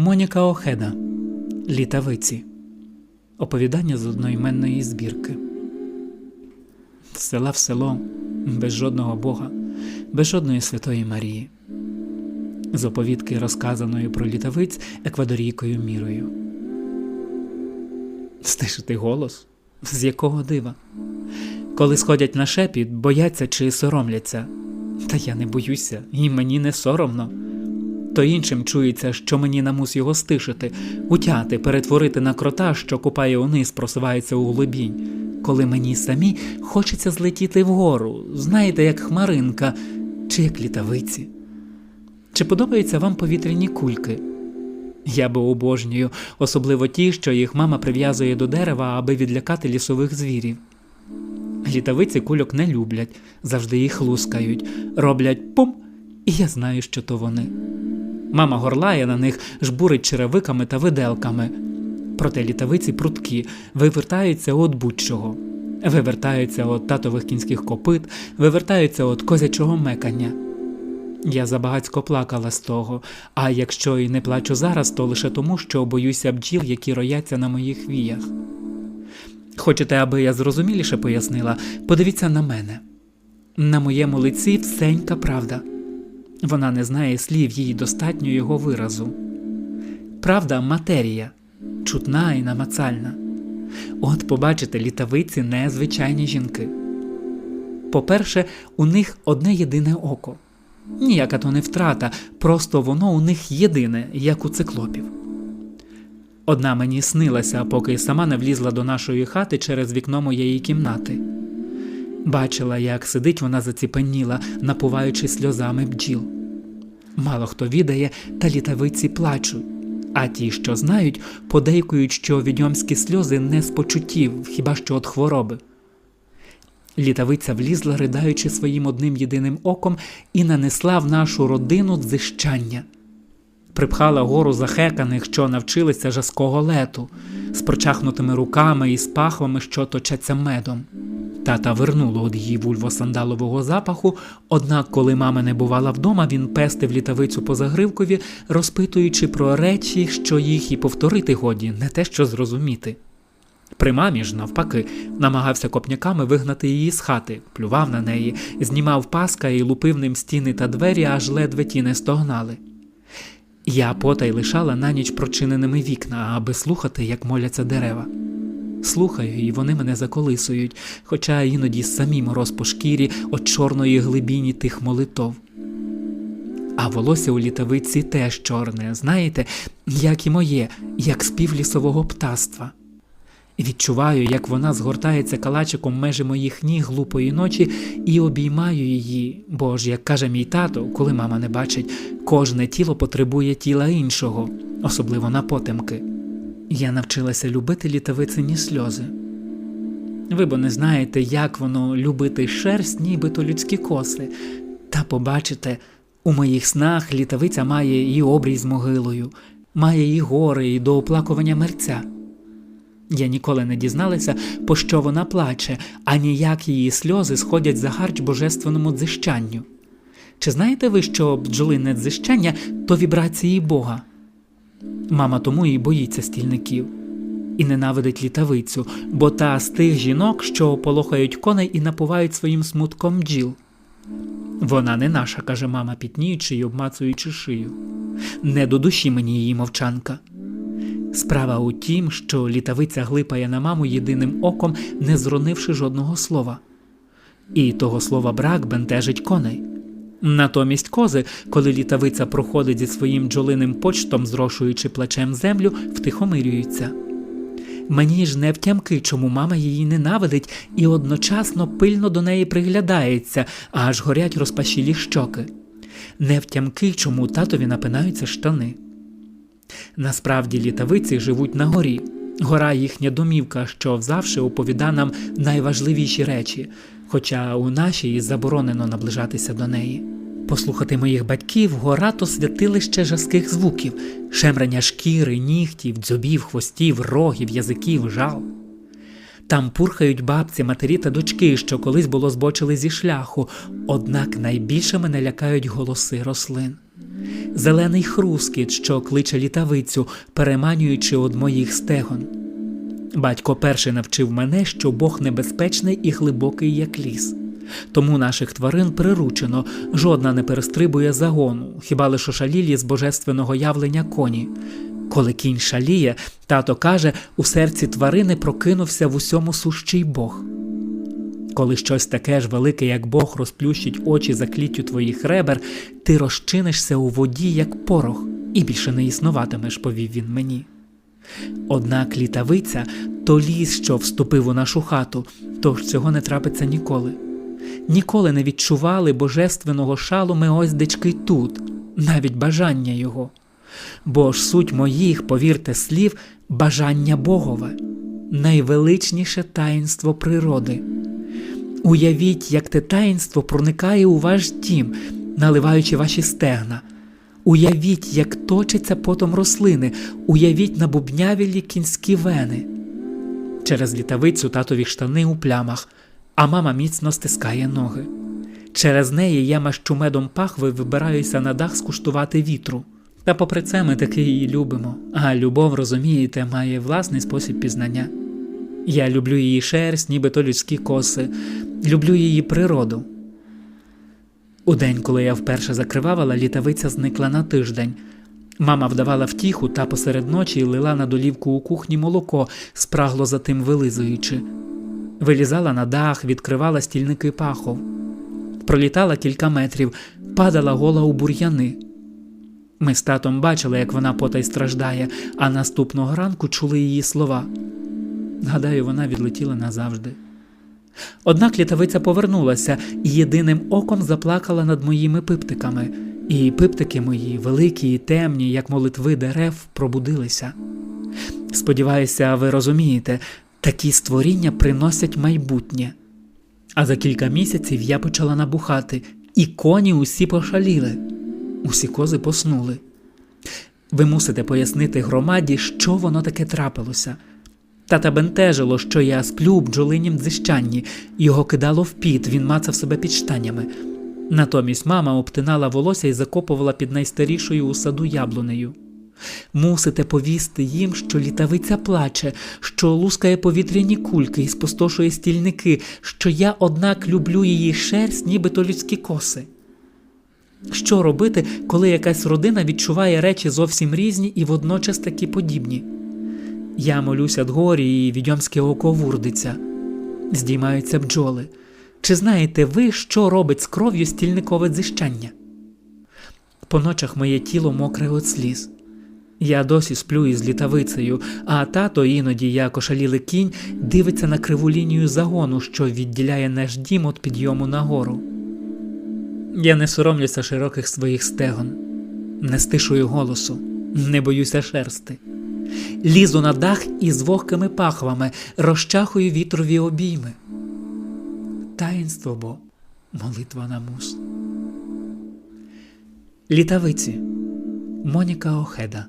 Моніка Охеда Літавиці. Оповідання з одноіменної збірки. З села в село, без жодного Бога, без жодної Святої Марії. З оповідки, розказаної про літавиць еквадорійкою мірою. Стишити голос? З якого дива? Коли сходять на шепіт, бояться чи соромляться. Та я не боюся, і мені не соромно. То іншим чується, що мені намус його стишити, утяти, перетворити на крота, що купає униз, просувається у глибінь. Коли мені самі хочеться злетіти вгору, знаєте, як хмаринка чи як літавиці. Чи подобаються вам повітряні кульки? Я би обожнюю, особливо ті, що їх мама прив'язує до дерева, аби відлякати лісових звірів. Літавиці кульок не люблять, завжди їх лускають, роблять пум, і я знаю, що то вони. Мама горлає на них, жбурить черевиками та виделками. Проте літавиці пруткі, вивертаються від будь-чого. Вивертаються від татових кінських копит, вивертаються від козячого мекання. Я забагацько плакала з того, а якщо і не плачу зараз, то лише тому, що боюся бджіл, які рояться на моїх віях. Хочете, аби я зрозуміліше пояснила, подивіться на мене. На моєму лиці всенька правда. Вона не знає слів, їй достатньо його виразу. Правда матерія, чутна і намацальна. От побачите, літавиці незвичайні жінки. По-перше, у них одне єдине око. Ніяка то не втрата, просто воно у них єдине, як у циклопів. Одна мені снилася, поки сама не влізла до нашої хати через вікно моєї кімнати. Бачила, як сидить вона заціпеніла, напуваючи сльозами бджіл. Мало хто відає, та літавиці плачуть, а ті, що знають, подейкують, що відьомські сльози не з почуттів, хіба що від хвороби. Літавиця влізла, riдаючи своїм одним єдиним оком, і нанесла в нашу родину дзищання. Припхала гору захеканих, що навчилися жаского лету, з прочахнутими руками і з пахвами, що точаться медом. Тата вернуло од її вульвосандалового запаху, однак, коли мама не бувала вдома, він пестив літавицю по загривкові, розпитуючи про речі, що їх і повторити годі, не те що зрозуміти. При мамі ж, навпаки, намагався копняками вигнати її з хати, плював на неї, знімав паска і лупив ним стіни та двері, аж ледве ті не стогнали. Я потай лишала на ніч прочиненими вікна, аби слухати, як моляться дерева. Слухаю, і вони мене заколисують, хоча іноді самі мороз по шкірі от чорної глибіні тих молитов. А волосся у літавиці теж чорне, знаєте, як і моє, як спів лісового птаства. І Відчуваю, як вона згортається калачиком межі моїх ніг глупої ночі і обіймаю її, бо ж, як каже мій тато, коли мама не бачить, кожне тіло потребує тіла іншого, особливо на потемки. Я навчилася любити літавицині сльози. Ви бо не знаєте, як воно любити шерсть, нібито людські коси. Та побачите, у моїх снах літавиця має і обрій з могилою, має і гори, і до оплакування мерця. Я ніколи не дізналася, по що вона плаче, ані як її сльози сходять за гарч божественному дзищанню. Чи знаєте ви, що бджолине дзищання то вібрації Бога? Мама тому і боїться стільників і ненавидить літавицю, бо та з тих жінок, що полохають коней і напувають своїм смутком бджіл. Вона не наша, каже мама, пітніючи й обмацуючи шию. Не до душі мені її мовчанка. Справа у тім, що літавиця глипає на маму єдиним оком, не зронивши жодного слова. І того слова брак бентежить коней. Натомість кози, коли літавиця проходить зі своїм джолиним почтом, зрошуючи плечем землю, втихомирюються. Мені ж не втямки, чому мама її ненавидить і одночасно пильно до неї приглядається, аж горять розпашілі щоки. Не втямки, чому татові напинаються штани. Насправді літавиці живуть на горі. Гора їхня домівка, що завжди оповіда нам найважливіші речі, хоча у нашій заборонено наближатися до неї. Послухати моїх батьків, гора то святилище жаских звуків, шемрання шкіри, нігтів, дзьобів, хвостів, рогів, язиків, жал. Там пурхають бабці, матері та дочки, що колись було збочили зі шляху, однак найбільше мене лякають голоси рослин. Зелений хрускіт, що кличе літавицю, переманюючи од моїх стегон. Батько перший навчив мене, що Бог небезпечний і глибокий, як ліс. Тому наших тварин приручено, жодна не перестрибує загону, хіба лише шалілі з божественного явлення коні. Коли кінь шаліє, тато каже, у серці тварини прокинувся в усьому сущий Бог. Коли щось таке ж велике, як Бог, розплющить очі за кліттю твоїх ребер, ти розчинишся у воді, як порох, і більше не існуватимеш, повів він мені. Однак літавиця то ліс, що вступив у нашу хату, тож цього не трапиться ніколи. Ніколи не відчували божественного шалу ми ось дечки тут, навіть бажання його. Бо ж суть моїх, повірте, слів, бажання Богове, найвеличніше таїнство природи. Уявіть, як те таїнство проникає у ваш дім, наливаючи ваші стегна. Уявіть, як точаться потом рослини, уявіть набубнявілі кінські вени. Через літавицю татові штани у плямах, а мама міцно стискає ноги. Через неї я мащу медом пахви вибираюся на дах скуштувати вітру. Та попри це ми таки її любимо, а любов, розумієте, має власний спосіб пізнання. Я люблю її шерсть, нібито людські коси, люблю її природу. У день, коли я вперше закривавила, літавиця зникла на тиждень. Мама вдавала втіху та посеред ночі лила на долівку у кухні молоко, спрагло за тим вилизуючи. Вилізала на дах, відкривала стільники пахов. Пролітала кілька метрів, падала гола у бур'яни. Ми з татом бачили, як вона потай страждає, а наступного ранку чули її слова. Гадаю, вона відлетіла назавжди. Однак літавиця повернулася і єдиним оком заплакала над моїми пиптиками, і пиптики мої, великі і темні, як молитви дерев, пробудилися. Сподіваюся, ви розумієте, такі створіння приносять майбутнє. А за кілька місяців я почала набухати, і коні усі пошаліли, усі кози поснули. Ви мусите пояснити громаді, що воно таке трапилося. Тата бентежило, що я сплю в бджолинім дзищанні, його кидало в піт, він мацав себе під штанями. Натомість мама обтинала волосся і закопувала під найстарішою у саду яблунею. Мусите повісти їм, що літавиця плаче, що лускає повітряні кульки і спустошує стільники, що я, однак, люблю її шерсть, нібито людські коси. Що робити, коли якась родина відчуває речі зовсім різні і водночас такі подібні? Я молюся дгорі, і відьомське око вурдиться. Здіймаються бджоли. Чи знаєте ви, що робить з кров'ю стільникове дзищання? По ночах моє тіло мокре від сліз. Я досі сплю із літавицею, а тато іноді, як ошалілий кінь, дивиться на криву лінію загону, що відділяє наш дім від підйому нагору. Я не соромлюся широких своїх стегон, не стишую голосу, не боюся шерсти. Лізу на дах із вогкими пахвами, розчахую вітрові обійми. Таїнство бо молитва на мус. Літавиці Моніка Охеда